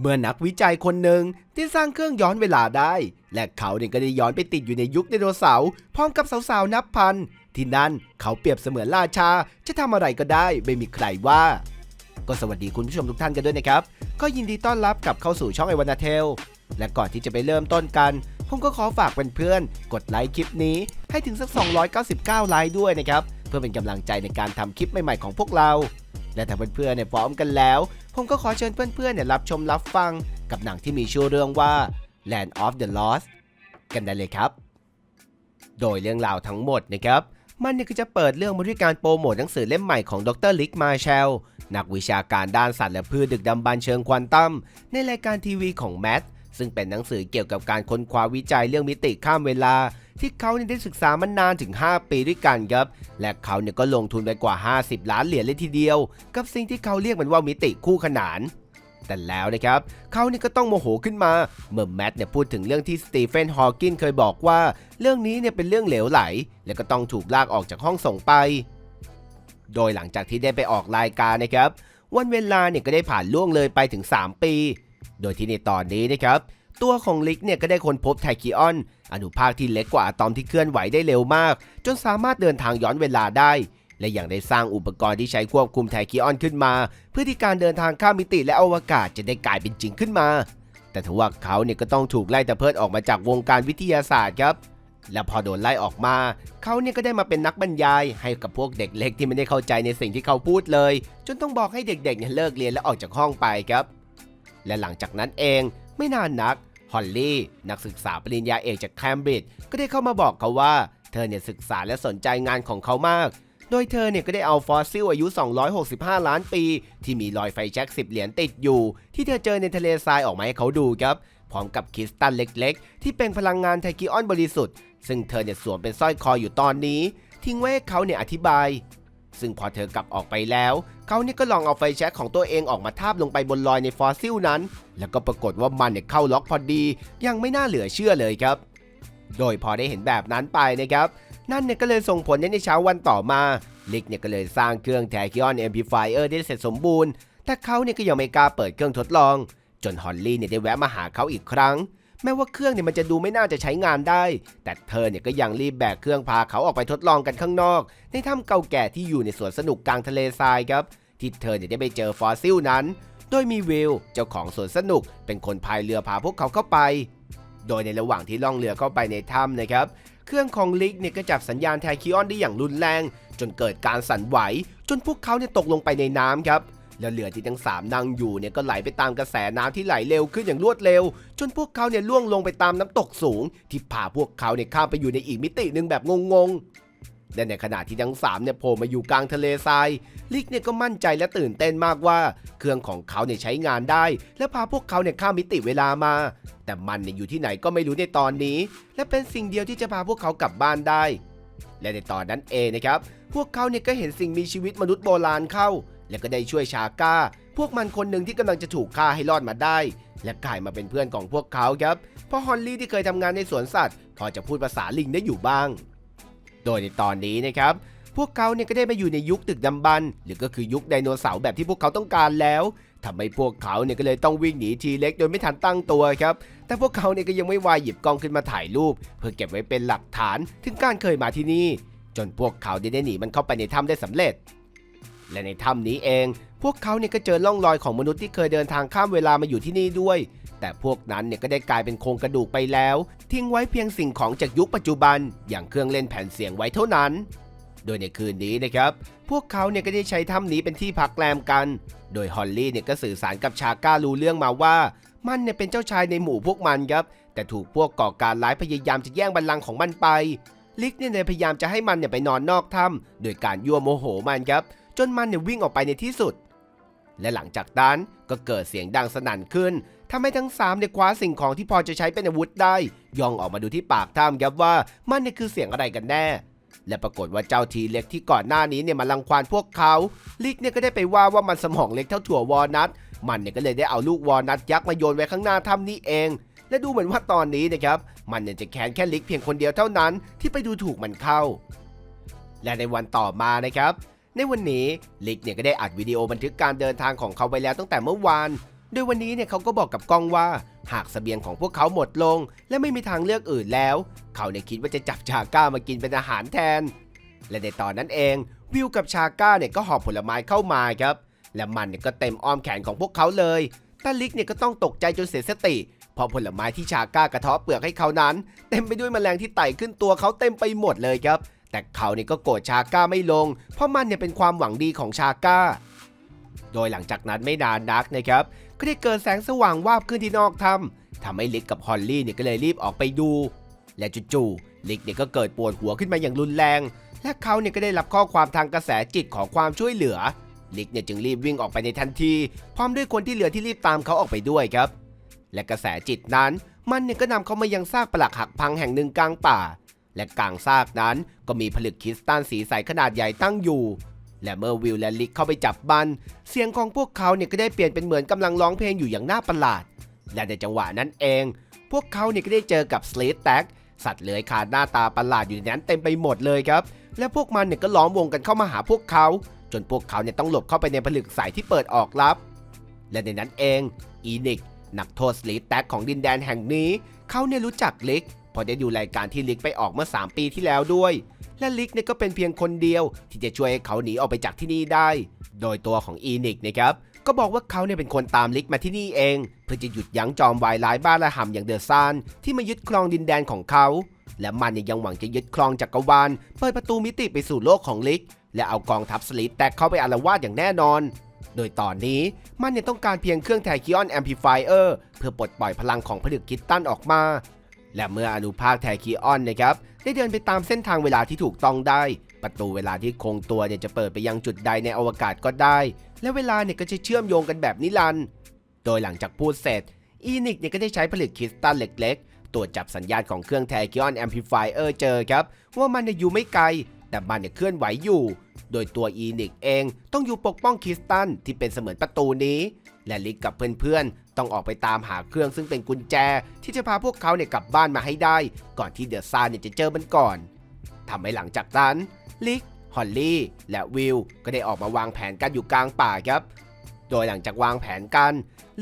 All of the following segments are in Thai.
เมื่อนักวิจัยคนหนึ่งที่สร้างเครื่องย้อนเวลาได้ และเขาเนี่ยก็ได้ย้อนไปติดอยู่ในยุคไดโนเสาร์พร้อมกับสาวๆนับพัน ที่นั่นเขาเปรียบเสมือนราชา จะทำอะไรก็ได้ไม่มีใครว่า ก็สวัสดีคุณผู้ชมทุกท่านกันด้วยนะครับ ก็ยินดีต้อนรับกลับเข้าสู่ช่องไอวานาเทล และก่อนที่จะไปเริ่มต้นกัน ผมก็ขอฝากเพื่อนๆกดไลค์คลิปนี้ให้ถึงสัก 299 ไลค์ด้วยนะครับ เพื่อเป็นกำลังใจในการทำคลิปใหม่ๆของพวกเรา และถ้าเพื่อนๆเนี่ยพร้อมกันแล้ว ผมก็ขอเชิญเพื่อนๆเนี่ยรับชมรับฟังกับหนังที่มีชื่อเรื่องว่า Land of the Lost กันได้เลยครับ โดยเรื่องราวทั้งหมดนะครับ มันเนี่ยก็จะเปิดเรื่องมาด้วยการโปรโมทหนังสือเล่มใหม่ของดรลิกมาแชลนักวิชาการด้านสัตว์และพืชดึกดำบรรเชิงควอนตัมในรายการทีวีของแมทซึ่งเป็นหนังสือเกี่ยวกับการค้นคว้าวิจัยเรื่องมิติข้ามเวลา ที่เขาเนี่ยได้ศึกษามานานถึง 5 ปีด้วยกันครับ และเขาเนี่ยก็ลงทุนไปกว่า 50 ล้านเหรียญเลยทีเดียว กับสิ่งที่เขาเรียกมันว่ามิติคู่ขนานแต่แล้วนะครับ เขานี่ก็ต้องโมโหขึ้นมา เมื่อแมทเนี่ยพูดถึงเรื่องที่สตีเฟนฮอว์กินเคยบอกว่า เรื่องนี้เนี่ยเป็นเรื่องเหลวไหล และก็ต้องถูกลากออกจากห้องส่งไป โดยหลังจากที่ได้ไปออกรายการนะครับ วันเวลาเนี่ยก็ได้ผ่านล่วงเลยไปถึง 3 ปี โดยที่ในตอนนี้นะครับ ตัวของลิกเนี่ยก็ได้ค้นพบไทคิออน อนุภาคที่เล็กกว่าอะตอมที่เคลื่อนไหวได้เร็วมาก จนสามารถเดินทางย้อนเวลาได้ และยังได้สร้างอุปกรณ์ที่ใช้ควบคุมไทคิออนขึ้นมา เพื่อที่การเดินทางข้ามมิติและอวกาศจะได้กลายเป็นจริงขึ้นมา แต่ทว่าเขาเนี่ยก็ต้องถูกไล่ตะเพิดออกมาจากวงการวิทยาศาสตร์ครับและพอโดนไล่ออกมา เขาเนี่ยก็ได้มาเป็นนักบรรยาย ให้กับพวกเด็กเล็กที่ไม่ได้เข้าใจในสิ่งที่เขาพูดเลย จนต้องบอกให้เด็กๆเนี่ยเลิกเรียนและออกจากห้องไปครับ และหลังจากนั้นเอง ไม่นานนัก ฮอลลี่ นักศึกษาปริญญาเอกจากแคมบริดจ์ก็ได้เข้ามาบอกเขาว่า เธอเนี่ยศึกษาและสนใจงานของเขามาก โดยเธอเนี่ยก็ได้เอาฟอสซิลอายุ 265 ล้านปี ที่มีรอยไฟแช็ก10 เหรียญติดอยู่ ที่เธอเจอในทะเลทรายออกมาให้เขาดูครับ พร้อมกับคริสตัลเล็กๆ ที่เป็นพลังงานไทกิออนบริสุทธิ์ ซึ่งเธอเนี่ยสวมเป็นสร้อยคออยู่ตอนนี้ ทิ้งไว้ให้เขาเนี่ยอธิบาย ซึ่งพอเธอกลับออกไปแล้ว เขาเนี่ยก็ลองเอาไฟแช็กของตัวเองออกมาทาบลงไปบนรอยในฟอสซิลนั้น แล้วก็ปรากฏว่ามันเนี่ยเข้าล็อกพอดี ยังไม่น่าเหลือเชื่อเลยครับ โดยพอได้เห็นแบบนั้นไปนะครับ นั่นเนี่ยก็เลยส่งผลในเช้าวันต่อมาลิกเนี่ยก็เลยสร้างเครื่องแทคิออนเอ็มพลิฟายเออร์ได้เสร็จสมบูรณ์ แต่เขาเนี่ยก็ยังไม่กล้าเปิดเครื่องทดลอง จนฮอลลี่เนี่ยได้แวะมาหาเขาอีกครั้ง แม้ว่าเครื่องเนี่ยมันจะดูไม่น่าจะใช้งานได้ แต่เธอเนี่ยก็ยังรีบแบกเครื่องพาเขาออกไปทดลองกันข้างนอก ในถ้ำเก่าแก่ที่อยู่ในสวนสนุกกลางทะเลทรายครับ ที่เธอเนี่ยได้ไปเจอฟอสซิลนั้น โดยมีวิลเจ้าของสวนสนุกเป็นคนพายเรือพาพวกเขาเข้าไป โดยในระหว่างที่ล่องเรือเข้าไปในถ้ำนะครับ เครื่องของลิกเนี่ยก็จับสัญญาณไทคิออนได้อย่างรุนแรง จนเกิดการสั่นไหว จนพวกเขาเนี่ยตกลงไปในน้ำครับ แล้วเรือที่ทั้งสามนั่งอยู่เนี่ยก็ไหลไปตามกระแสน้ำที่ไหลเร็วขึ้นอย่างรวดเร็ว จนพวกเขาเนี่ยล่วงลงไปตามน้ำตกสูง ที่พาพวกเขาเนี่ยข้ามไปอยู่ในอีกมิติหนึ่งแบบงงๆและในขณะที่ทั้งสามเนี่ยโผล่มาอยู่กลางทะเลทรายลิกเนี่ยก็มั่นใจและตื่นเต้นมากว่า เครื่องของเขาเนี่ยใช้งานได้ และพาพวกเขาเนี่ยข้ามมิติเวลามา แต่มันเนี่ยอยู่ที่ไหนก็ไม่รู้ในตอนนี้ และเป็นสิ่งเดียวที่จะพาพวกเขากลับบ้านได้ และในตอนนั้นเองนะครับพวกเขาเนี่ยก็เห็นสิ่งมีชีวิตมนุษย์โบราณเข้า และก็ได้ช่วยชาก้า พวกมันคนหนึ่งที่กำลังจะถูกฆ่าให้รอดมาได้ และกลายมาเป็นเพื่อนของพวกเขาครับเพราะฮอนลี่ที่เคยทำงานในสวนสัตว์ พอจะพูดภาษาลิงได้อยู่บ้าง โดยในตอนนี้นะครับพวกเขาเนี่ยก็ได้มาอยู่ในยุคตึกดำบรรพ์หรือก็คือยุคไดโนเสาร์แบบที่พวกเขาต้องการแล้วทำให้พวกเขาเนี่ยก็เลยต้องวิ่งหนีทีเล็กโดยไม่ทันตั้งตัวครับ แต่พวกเขาเนี่ยก็ยังไม่วายหยิบกล้องขึ้นมาถ่ายรูป เพื่อเก็บไว้เป็นหลักฐานถึงการเคยมาที่นี่ จนพวกเขาได้หนีมันเข้าไปในถ้ำได้สำเร็จ และในถ้ำนี้เอง พวกเขาเนี่ยก็เจอร่องรอยของมนุษย์ที่เคยเดินทางข้ามเวลามาอยู่ที่นี่ด้วย แต่พวกนั้นเนี่ยก็ได้กลายเป็นโครงกระดูกไปแล้ว ทิ้งไว้เพียงสิ่งของจากยุคปัจจุบัน อย่างเครื่องเล่นแผ่นเสียงไว้เท่านั้น โดยในคืนนี้นะครับ พวกเขาเนี่ยก็ได้ใช้ถ้ำนี้เป็นที่พักแรมกัน โดยฮอลลี่เนี่ยก็สื่อสารกับชาก้ารู้เรื่องมาว่า มันเนี่ยเป็นเจ้าชายในหมู่พวกมันครับ แต่ถูกพวกก่อการร้ายพยายามจะแย่งบัลลังก์ของมันไป ลิกเนี่ยพยายามจะให้มันเนี่ยไปนอนนอกถ้ำโดยการยั่วโมโหมันครับ จนมันเนี่ยวิ่งออกไปในที่สุด และหลังจากนั้นก็เกิดเสียงดังสนั่นขึ้นทำให้ทั้งสามเนี่ยคว้าสิ่งของที่พอจะใช้เป็นอาวุธได้ ย่องออกมาดูที่ปากถ้ำครับว่ามันเนี่ยคือเสียงอะไรกันแน่ และปรากฏว่าเจ้าทีเล็กที่ก่อนหน้านี้เนี่ยมาลังควานพวกเขาลิกเนี่ยก็ได้ไปว่าว่ามันสมองเล็กเท่าถั่ววอลนัทมันเนี่ยก็เลยได้เอาลูกวอลนัทยักษ์มาโยนไว้ข้างหน้าถ้ำนี้เอง และดูเหมือนว่าตอนนี้นะครับมันเนี่ยจะแค้นแค่ลิกเพียงคนเดียวเท่านั้นที่ไปดูถูกมันเข้า และในวันต่อมานะครับ ในวันนี้ลิกเนี่ยก็ได้อัดวิดีโอบันทึกการเดินทางของเขาไว้แล้วตั้งแต่เมื่อวาน โดยวันนี้เนี่ยเขาก็บอกกับกล้องว่า หากสเสบียงของพวกเขาหมดลง และไม่มีทางเลือกอื่นแล้ว เขาเนี่ยคิดว่าจะจับชาก้ามากินเป็นอาหารแทน และในตอนนั้นเองวิวกับชาก้าเนี่ยก็หอบผลไม้เข้ามาครับ และมันเนี่ยก็เต็มอ้อมแขนของพวกเขาเลยแต่ลิกเนี่ยก็ต้องตกใจจนเสียสติเพราะผลไม้ที่ชาก้ากระเทาะเปลือกให้เขานั้น เต็มไปด้วยแมลงที่ไต่ขึ้นตัวเขาเต็มไปหมดเลยครับ แต่เขาเนี่ยก็โกรธชาก้าไม่ลง เพราะมันเนี่ยเป็นความหวังดีของชาก้า โดยหลังจากนั้นไม่นานนักนะครับ ก็ได้เกิดแสงสว่างวาบขึ้นที่นอกถ้ำทำให้ลิกกับฮอลลี่เนี่ยก็เลยรีบออกไปดู และจู่ๆลิกเนี่ยก็เกิดปวดหัวขึ้นมาอย่างรุนแรง และเขาเนี่ยก็ได้รับข้อความทางกระแสจิตของความช่วยเหลือ ลิกเนี่ยจึงรีบวิ่งออกไปในทันที พร้อมด้วยคนที่เหลือที่รีบตามเขาออกไปด้วยครับ และกระแสจิตนั้น มันเนี่ยก็นำเขามายังซากปลักหักพังแห่งหนึ่งกลางป่า และกลางซากนั้นก็มีผลึกคริสตัลสีใสขนาดใหญ่ตั้งอยู่ และเมื่อวิลและลิกเข้าไปจับบัน เสียงของพวกเขาเนี่ยก็ได้เปลี่ยนเป็นเหมือนกำลังร้องเพลงอยู่อย่างน่าประหลาด และในจังหวะนั้นเอง พวกเขาเนี่ยก็ได้เจอกับสเลตแท็กสัตว์เลื้อยคานหน้าตาประหลาดอยู่ในนั้นเต็มไปหมดเลยครับ และพวกมันเนี่ยก็ล้อมวงกันเข้ามาหาพวกเขา จนพวกเขาเนี่ยต้องหลบเข้าไปในผลึกใสที่เปิดออกลับ และในนั้นเองอีนิกนักโทษสลีแท็กของดินแดนแห่งนี้ เขาเนี่ยรู้จักลิก พราะได้ดูรายการที่ลิกไปออกเมื่อ 3 ปีที่แล้วด้วย และลิกเนี่ยก็เป็นเพียงคนเดียว ที่จะช่วยให้เขาหนีออกไปจากที่นี่ได้ โดยตัวของอีนิกนะครับก็บอกว่าเขาเนี่ยเป็นคนตามลิกมาที่นี่เอง เพื่อจะหยุดยั้งจอมวายร้ายบ้าระห่ำอย่างเดอะซานที่มายึดครองดินแดนของเขา และมันยังหวังจะยึดครองจักรวาลเปิดประตูมิติไปสู่โลกของลิก และเอากองทัพสลีตแตกเข้าไปอาละวาดอย่างแน่นอน โดยตอนนี้มันเนี่ยต้องการเพียงเครื่องแทคิออนแอมพลิฟายเออร์เพื่อปลดปล่อยพลังของผลึกคิดตันออกมา และเมื่ออนุภาคแทคิออนนะครับได้เดินไปตามเส้นทางเวลาที่ถูกต้องได้ ประตูเวลาที่คงตัวเนี่ยจะเปิดไปยังจุดใดในอวกาศก็ได้ และเวลาเนี่ยก็จะเชื่อมโยงกันแบบนิรันด์โดยหลังจากพูดเสร็จอีนิกเนี่ยก็ได้ใช้ผลึกคริสตัลเล็ก ๆ ตรวจจับสัญญาณของเครื่องแทคิออนแอมพลิฟายเออร์เจอครับ ว่ามันเนี่ยอยู่ไม่ไกล แต่มันเนี่ยเคลื่อนไหวอยู่ โดยตัวอีนิกเองต้องอยู่ปกป้องคริสตันที่เป็นเสมือนประตูนี้ และลิกกับเพื่อนๆ ต้องออกไปตามหาเครื่องซึ่งเป็นกุญแจ ที่จะพาพวกเขาเนี่ยกลับบ้านมาให้ได้ ก่อนที่เดอะซานเนี่ยจะเจอมันก่อนทำให้หลังจากนั้นลิกฮอลลี่ และวิลก็ได้ออกมาวางแผนกันอยู่กลางป่าครับ โดยหลังจากวางแผนกัน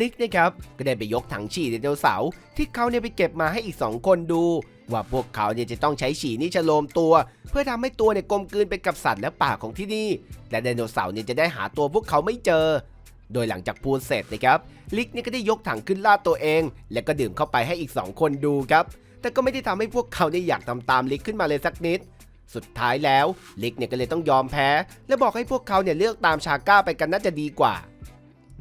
ลิกนะครับก็ได้ไปยกถังฉี่ไดโนเสาร์ที่เขาเนี่ยไปเก็บมาให้อีก 2 คนดู ว่าพวกเขาเนี่ยจะต้องใช้ฉี่นี่ชโลมตัว เพื่อทำให้ตัวเนี่ยกลมกลืนไปกับสัตว์และป่าของที่นี่และไดโนเสาร์เนี่ยจะได้หาตัวพวกเขาไม่เจอ โดยหลังจากพูดเสร็จนะครับลิกเนี่ยก็ได้ยกถังขึ้นลาดตัวเอง แล้วก็ดื่มเข้าไปให้อีก 2 คนดูครับแต่ก็ไม่ได้ทำให้พวกเขาเนี่ยอยากทำตามลิกขึ้นมาเลยสักนิดสุดท้ายแล้วลิกเนี่ยก็เลยต้องยอมแพ้ และบอกให้พวกเขาเนี่ยเลือกตามชาก้าไปกันน่าจะดีกว่า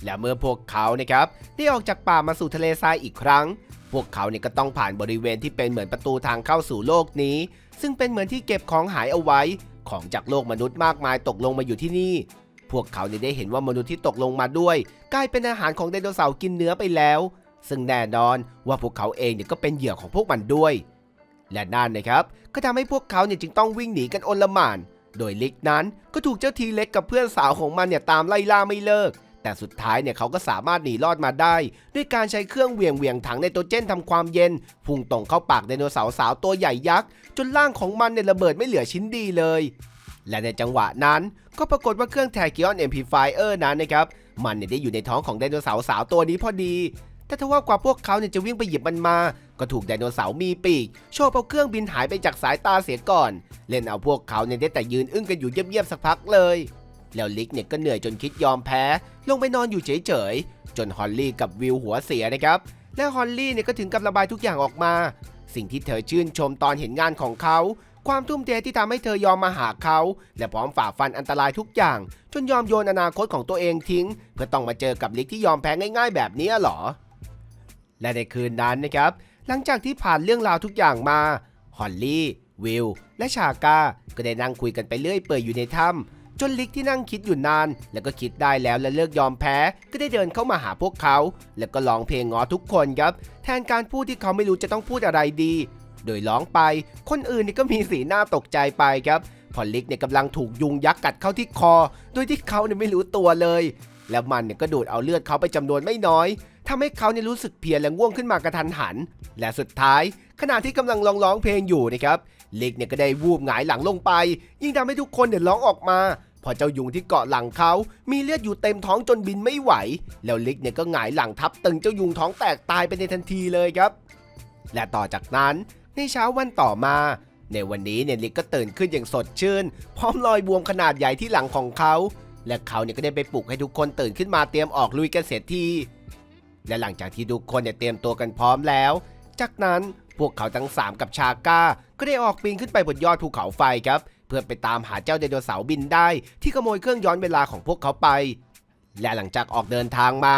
และเมื่อพวกเขานะครับได้ออกจากป่ามาสู่ทะเลทรายอีกครั้ง พวกเขาเนี่ยก็ต้องผ่านบริเวณที่เป็นเหมือนประตูทางเข้าสู่โลกนี้ ซึ่งเป็นเหมือนที่เก็บของหายเอาไว้ ของจากโลกมนุษย์มากมายตกลงมาอยู่ที่นี่ พวกเขาเนี่ยได้เห็นว่ามนุษย์ที่ตกลงมาด้วย กลายเป็นอาหารของไดโนเสาร์กินเนื้อไปแล้ว ซึ่งแน่นอนว่าพวกเขาเองเนี่ยก็เป็นเหยื่อของพวกมันด้วย และนั่นนะครับก็ทำให้พวกเขาเนี่ยจึงต้องวิ่งหนีกันโอลหม่านโดยลิกนั้นก็ถูกเจ้าทีเล็กกับเพื่อนสาวของมันเนี่ยตามไล่ล่าไม่เลิก แต่สุดท้ายเนี่ยเขาก็สามารถหนีรอดมาได้ ด้วยการใช้เครื่องเหวี่ยงเหวี่ยงถังไนโตรเจนทำความเย็น พุ่งตรงเข้าปากไดโนเสาร์สาวตัวใหญ่ยักษ์ จนร่างของมันเนี่ยระเบิดไม่เหลือชิ้นดีเลย และในจังหวะนั้นก็ปรากฏว่าเครื่องแทกิออนเอ็มพีไฟเออร์นั้นนะครับมันเนี่ยได้อยู่ในท้องของไดโนเสาร์สาวตัวนี้พอดีแต่ถ้าว่ากว่าพวกเขาเนี่ยจะวิ่งไปหยิบมันมา ก็ถูกไดโนเสาร์มีปีก โชว์เอาเครื่องบินหายไปจากสายตาเสียก่อน เล่นเอาพวกเขาเนี่ยได้แต่ยืนอึ้งกันอยู่เงียบๆสักพักเลย แล้วลิกเนี่ยก็เหนื่อยจนคิดยอมแพ้ ลงไปนอนอยู่เฉยๆ จนฮอลลี่กับวิวหัวเสียนะครับ และฮอลลี่เนี่ยก็ถึงกับระบายทุกอย่างออกมา สิ่งที่เธอชื่นชมตอนเห็นงานของเขา ความทุ่มเทที่ทำให้เธอยอมมาหาเขา และพร้อมฝ่าฟันอันตรายทุกอย่าง จนยอมโยนอนาคตของตัวเองทิ้ง เพื่อต้องมาเจอกับลิกที่ยอมแพ้ง่าย ๆ แบบนี้หรอ และในคืนนั้นนะครับ หลังจากที่ผ่านเรื่องราวทุกอย่างมาฮอลลี่วิลและชาก้าก็ได้นั่งคุยกันไปเรื่อยเปื่อยอยู่ในถ้ำ นลิกที่นั่งคิดอยู่นาน แล้วก็คิดได้แล้วและเลิกยอมแพ้ ก็ได้เดินเข้ามาหาพวกเขา แล้วก็ร้องเพลงง้อทุกคนครับ แทนการพูดที่เขาไม่รู้จะต้องพูดอะไรดี โดยร้องไป คนอื่นนี่ก็มีสีหน้าตกใจไปครับพอลิกเนี่ยกำลังถูกยุงยักษ์กัดเข้าที่คอ โดยที่เขาเนี่ยไม่รู้ตัวเลย แล้วมันเนี่ยก็ดูดเอาเลือดเขาไปจำนวนไม่น้อยทำให้เขาเนี่ยรู้สึกเพียและง่วงขึ้นมากระทันหัน และสุดท้าย ขณะที่กำลังร้องร้องเพลงอยู่นะครับลิกเนี่ยก็ได้วูบหงายหลังลงไป ยิ่งทำให้ทุกคนเนี่ยร้องออกมา พอเจ้ายุงที่เกาะหลังเขา มีเลือดอยู่เต็มท้องจนบินไม่ไหว แล้วลิกเนี่ยก็หงายหลังทับตึงเจ้ายุงท้องแตกตายไปในทันทีเลยครับ และต่อจากนั้นในเช้าวันต่อมา ในวันนี้เนี่ยลิกก็ตื่นขึ้นอย่างสดชื่น พร้อมรอยบวมขนาดใหญ่ที่หลังของเขา และเขาเนี่ยก็ได้ไปปลุกให้ทุกคนตื่นขึ้นมาเตรียมออกลุยกันเสียทีและหลังจากที่ทุกคนเนี่ยเตรียมตัวกันพร้อมแล้ว จากนั้นพวกเขาทั้ง 3 กับชาก้า ก็ได้ออกปีนขึ้นไปบนยอดภูเขาไฟครับ เพื่อไปตามหาเจ้าไดโนเสาร์บินได้ ที่ขโมยเครื่องย้อนเวลาของพวกเขาไป และหลังจากออกเดินทางมา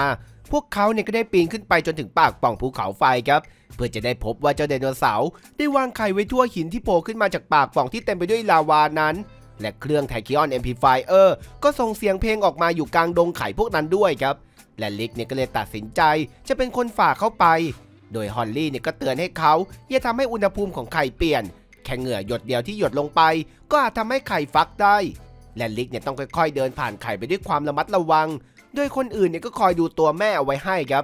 พวกเขาเนี่ยก็ได้ปีนขึ้นไปจนถึงปากป่องภูเขาไฟครับ เพื่อจะได้พบว่าเจ้าไดโนเสาร์ได้วางไข่ไว้ทั่วหินที่โผล่ขึ้นมาจากปากป่องที่เต็มไปด้วยลาวานั้น และเครื่องไทคิออน Amplifier ก็ส่งเสียงเพลงออกมาอยู่กลางดงไข่พวกนั้นด้วยครับและลิกเนี่ยก็เลยตัดสินใจจะเป็นคนฝ่าเข้าไป โดยฮอลลี่เนี่ยก็เตือนให้เขาอย่าทำให้อุณหภูมิของไข่เปลี่ยน แค่เหงื่อหยดเดียวที่หยดลงไป ก็อาจทำให้ไข่ฟักได้ และลิกเนี่ยต้องค่อยๆ เดินผ่านไข่ไปด้วยความระมัดระวัง โดยคนอื่นเนี่ยก็คอยดูตัวแม่เอาไว้ให้ครับ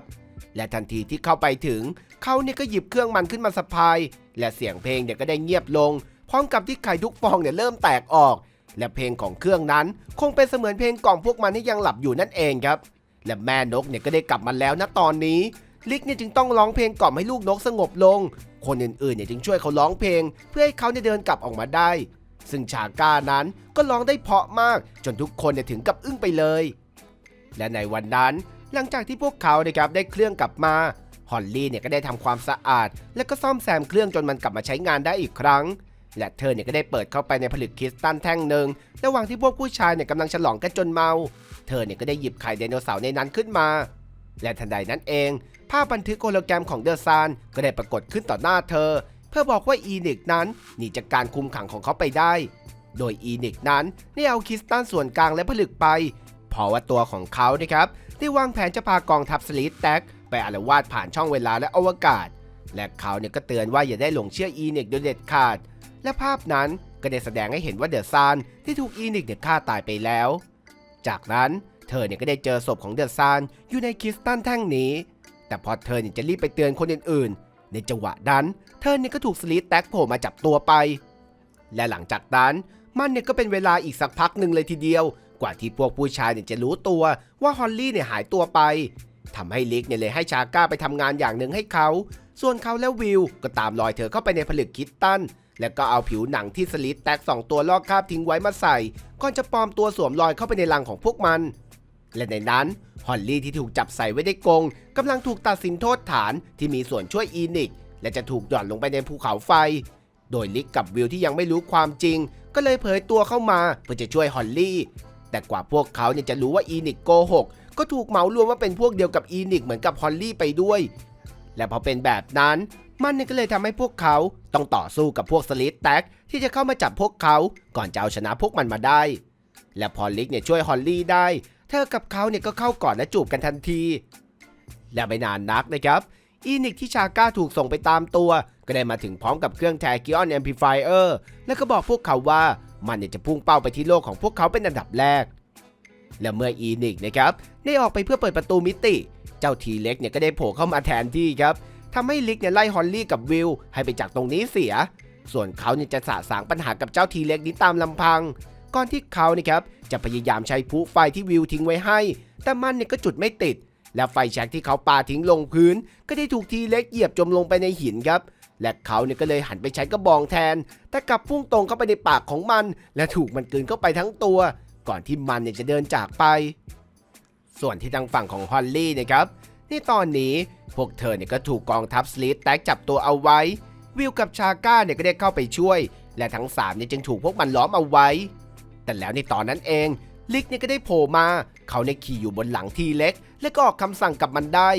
และทันทีที่เข้าไปถึง เขาเนี่ยก็หยิบเครื่องมันขึ้นมาสะพาย และเสียงเพลงเนี่ยก็ได้เงียบลง พร้อมกับที่ไข่ทุกฟองเนี่ยเริ่มแตกออก และเพลงของเครื่องนั้น คงเป็นเสมือนเพลงกล่อมพวกมันที่ยังหลับอยู่นั่นเองครับ และแม่นกเนี่ยก็ได้กลับมาแล้วนะตอนนี้ ลิกเนี่ยจึงต้องร้องเพลงกล่อมให้ลูกนกสงบลง คนอื่นๆเนี่ยจึงช่วยเขาร้องเพลง เพื่อให้เขาเนี่ยเดินกลับออกมาได้ ซึ่งชาก้านั้นก็ร้องได้เพาะมาก จนทุกคนเนี่ยถึงกับอึ้งไปเลย และในวันนั้นหลังจากที่พวกเขานะครับได้เครื่องกลับมาฮอลลี่เนี่ยก็ได้ทำความสะอาด และก็ซ่อมแซมเครื่องจนมันกลับมาใช้งานได้อีกครั้ง และเธอเนี่ยก็ได้เปิดเข้าไปในผลึกคริสตัลแท่งหนึ่งระหว่างที่พวกผู้ชายเนี่ยกำลังฉลองกันจนเมา เธอเนี่ยก็ได้หยิบไข่ไดโนเสาร์ในนั้นขึ้นมา และทันใดนั้นเอง ภาพบันทึกโฮโลแกรมของเดอะซานก็ได้ปรากฏขึ้นต่อหน้าเธอ เพื่อบอกว่าอีนิกนั้นหนีจากการคุมขังของเขาไปได้ โดยอีนิกนั้นได้เอาคริสตัลส่วนกลางและผลึกไป เพราะว่าตัวของเขานะครับได้วางแผนจะพากองทัพสลีทแท็กไปอาละวาดผ่านช่องเวลาและอวกาศ และเขาเนี่ยก็เตือนว่าอย่าได้หลงเชื่ออีนิกโดยเด็ดขาด และภาพนั้นก็ได้แสดงให้เห็นว่าเดอะซานที่ถูกอีนิกเนี่ยฆ่าตายไปแล้ว จากนั้นเธอเนี่ยก็ได้เจอศพของเดอะซานอยู่ในคริสตัลแท่งนี้ แต่พอเธอเนี่ยจะรีบไปเตือนคนอื่นๆ ในจังหวะนั้น เธอเนี่ยก็ถูกสลีทแท็กโผล่มาจับตัวไป และหลังจากนั้นมันเนี่ยก็เป็นเวลาอีกสักพักหนึ่งเลยทีเดียว กว่าที่พวกผู้ชายเนี่ยจะรู้ตัวว่าฮอลลี่เนี่ยหายตัวไปทำให้ลิกเนี่ยเลยให้ชาก้าไปทำงานอย่างหนึ่งให้เขา ส่วนเขาและวิวก็ตามรอยเธอเข้าไปในผลึกคิตตัน แล้วก็เอาผิวหนังที่สลิดแตกสองตัวลอกคาบทิ้งไว้มาใส่ ก่อนจะปลอมตัวสวมรอยเข้าไปในรังของพวกมัน และในนั้นฮอลลี่ที่ถูกจับใส่ไว้ในกรงกำลังถูกตัดสินโทษฐานที่มีส่วนช่วยอีนิก และจะถูกหย่อนลงไปในภูเขาไฟ โดยลิกกับวิวที่ยังไม่รู้ความจริง ก็เลยเผยตัวเข้ามาเพื่อจะช่วยฮอลลี่ แต่กว่าพวกเขาเนี่ยจะรู้ว่าอีนิกโกหกก็ถูกเหมารวมว่าเป็นพวกเดียวกับอีนิกเหมือนกับฮอลลี่ไปด้วย และพอเป็นแบบนั้นมันเนี่ยก็เลยทำให้พวกเขาต้องต่อสู้กับพวกสลิดแท็กที่จะเข้ามาจับพวกเขาก่อนจะเอาชนะพวกมันมาได้ และพอลิกเนี่ยช่วยฮอลลี่ได้ เธอกับเขาเนี่ยก็เข้ากอดและจูบกันทันที และไม่นานนักนะครับ อีนิกที่ชาก้าถูกส่งไปตามตัว ก็ได้มาถึงพร้อมกับเครื่องแทกิออนแอมพลิฟายเออร์แล้วก็บอกพวกเขาว่ามันเนี่ยจะพุ่งเป้าไปที่โลกของพวกเขาเป็นอันดับแรก และเมื่ออีนิกนะครับได้ออกไปเพื่อเปิดประตูมิติ เจ้าทีเล็กเนี่ยก็ได้โผล่เข้ามาแทนที่ครับทำให้ลิกเนี่ยไล่ฮอลลี่กับวิลให้ไปจากตรงนี้เสีย ส่วนเขาเนี่ยจะสะสางปัญหากับเจ้าทีเล็กนี้ตามลำพัง ก่อนที่เขาเนี่ยครับจะพยายามใช้พลุไฟที่วิวทิ้งไว้ให้ แต่มันเนี่ยก็จุดไม่ติด และไฟแช็กที่เขาปาทิ้งลงพื้น ก็ได้ถูกทีเล็กเหยียบจมลงไปในหินครับและเขาเนี่ยก็เลยหันไปใช้กระบองแทน แต่กลับพุ่งตรงเข้าไปในปากของมัน และถูกมันกลืนเข้าไปทั้งตัว ก่อนที่มันเนี่ยจะเดินจากไป ส่วนที่ทางฝั่งของฮอลลี่นะครับในตอนนี้พวกเธอเนี่ยก็ถูกกองทัพสลีทแท็กจับตัวเอาไว้ วิลกับชาก้าเนี่ยก็ได้เข้าไปช่วย และทั้งสามเนี่ยจึงถูกพวกมันล้อมเอาไว้ แต่แล้วในตอนนั้นเองลิกเนี่ยก็ได้โผล่มา เขาเนี่ยขี่อยู่บนหลังทีเล็ก และก็ออกคำสั่งกับมันได้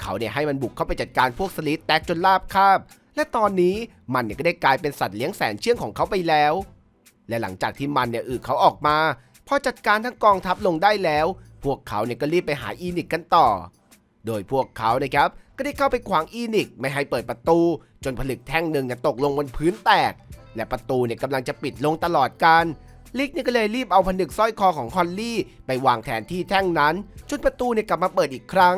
เขาเนี่ยให้มันบุกเข้าไปจัดการพวกสลีทแท็กจนลาบคาบ และตอนนี้มันเนี่ยก็ได้กลายเป็นสัตว์เลี้ยงแสนเชื่องของเขาไปแล้ว และหลังจากที่มันเนี่ยอือเขาออกมาพอจัดการทั้งกองทัพลงได้แล้ว พวกเขาเนี่ยก็รีบไปหาอีนิกกันต่อ โดยพวกเขานะครับก็ได้เข้าไปขวางอีนิกไม่ให้เปิดประตู จนผลึกแท่งหนึ่งเนี่ยตกลงบนพื้นแตก และประตูเนี่ยกำลังจะปิดลงตลอดการ ลิกเนี่ยก็เลยรีบเอาผนึกสร้อยคอของฮอลลี่ ไปวางแทนที่แท่งนั้นจนประตูเนี่ยกลับมาเปิดอีกครั้ง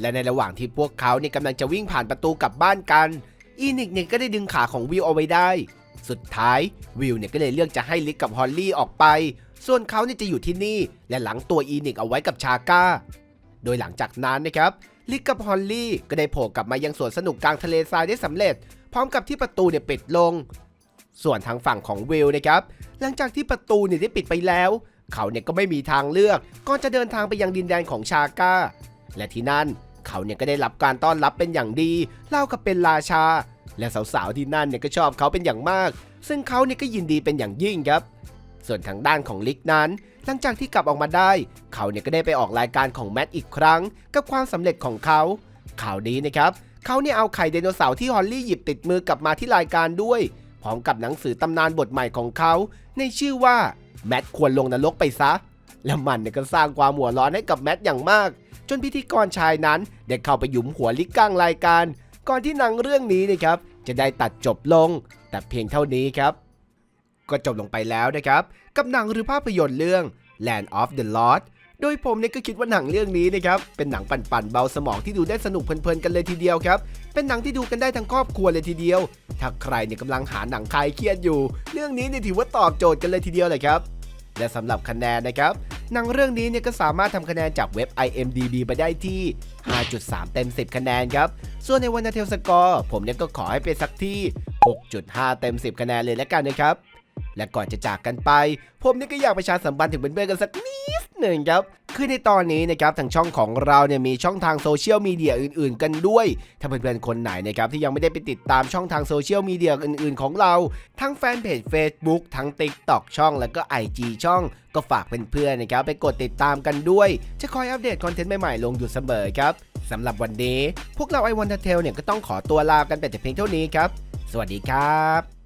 และในระหว่างที่พวกเขาเนี่ยกำลังจะวิ่งผ่านประตูกลับบ้านกัน อีนิกเนี่ยก็ได้ดึงขาของวิวเอาไว้ได้ สุดท้ายวิวเนี่ยก็เลยเลือกจะให้ลิกกับฮอลลี่ออกไป ส่วนเขาเนี่ยจะอยู่ที่นี่และหลังตัวอีนิกเอาไว้กับชาก้า โดยหลังจากนั้นนะครับลิกกับฮอลลี่ก็ได้โผล่กลับมายังสวนสนุกกลางทะเลทรายได้สำเร็จ พร้อมกับที่ประตูเนี่ยปิดลง ส่วนทางฝั่งของวิลนะครับหลังจากที่ประตูเนี่ยได้ปิดไปแล้ว เขาเนี่ยก็ไม่มีทางเลือกก่อนจะเดินทางไปยังดินแดนของชาก้า และที่นั่นเขาเนี่ยก็ได้รับการต้อนรับเป็นอย่างดีเล่ากับเป็นราชา และสาวๆที่นั่นเนี่ยก็ชอบเขาเป็นอย่างมาก ซึ่งเขาเนี่ยก็ยินดีเป็นอย่างยิ่งครับ ส่วนทางด้านของลิกนั้น หลังจากที่กลับออกมาได้ เขาเนี่ยก็ได้ไปออกรายการของแมทอีกครั้ง กับความสำเร็จของเขาข่าวดีนะครับเขาเนี่ยเอาไข่ไดโนเสาร์ที่ฮอลลี่หยิบติดมือกลับมาที่รายการด้วย ร้อมกับหนังสือตำนานบทใหม่ของเขา ในชื่อว่าแมทควรลงนรกไปซะ และมันเนี่ยก็สร้างความหัวร้อนให้กับแมทอย่างมาก จนพิธีกรชายนั้นได้เข้าไปหยุมหัวลิกกลางรายการ ก่อนที่หนังเรื่องนี้นะครับ จะได้ตัดจบลง แต่เพียงเท่านี้ครับ ก็จบลงไปแล้วนะครับ กับหนังหรือภาพยนตร์เรื่อง Land of the Lost โดยผมเนี่ยก็คิดว่าหนังเรื่องนี้นะครับเป็นหนังปั่นๆเบาสมองที่ดูได้สนุกเพลินๆกันเลยทีเดียวครับ เป็นหนังที่ดูกันได้ทั้งครอบครัวเลยทีเดียว ถ้าใครเนี่ยกำลังหาหนังคลายเครียดอยู่ เรื่องนี้เนี่ยถือว่าตอบโจทย์กันเลยทีเดียวเลยครับและสำหรับคะแนนนะครับหนังเรื่องนี้เนี่ยก็สามารถทำคะแนนจากเว็บ IMDB ไปได้ที่ 5.3 เต็ม 10 คะแนนครับ ส่วนในวันนาเทลสกอร์ผมเนี่ยก็ขอให้ไปสักที่ 6.5 เต็ม 10 คะแนนเลยแล้วกันนะครับ และก่อนจะจากกันไป ผมนี่ก็อยากประชาสัมพันธ์ถึงเพื่อนๆกันสักนิดหนึ่งครับคือในตอนนี้นะครับทางช่องของเราเนี่ยมีช่องทางโซเชียลมีเดียอื่นๆ กันด้วย ถ้าเพื่อนๆคนไหนนะครับที่ยังไม่ได้ไปติดตามช่องทางโซเชียลมีเดียอื่นๆ ของเรา ทั้งแฟนเพจ Facebook ทั้ง TikTok ช่อง แล้วก็ IG ช่อง ก็ฝากเพื่อนๆนะครับไปกดติดตามกันด้วย จะคอยอัปเดตคอนเทนต์ใหม่ๆลงอยู่เสมอครับสำหรับวันนี้ พวกเราไอวันเทลเนี่ยก็ต้องขอตัวลากันไปแต่เพียงเท่านี้ครับ สวัสดีครับ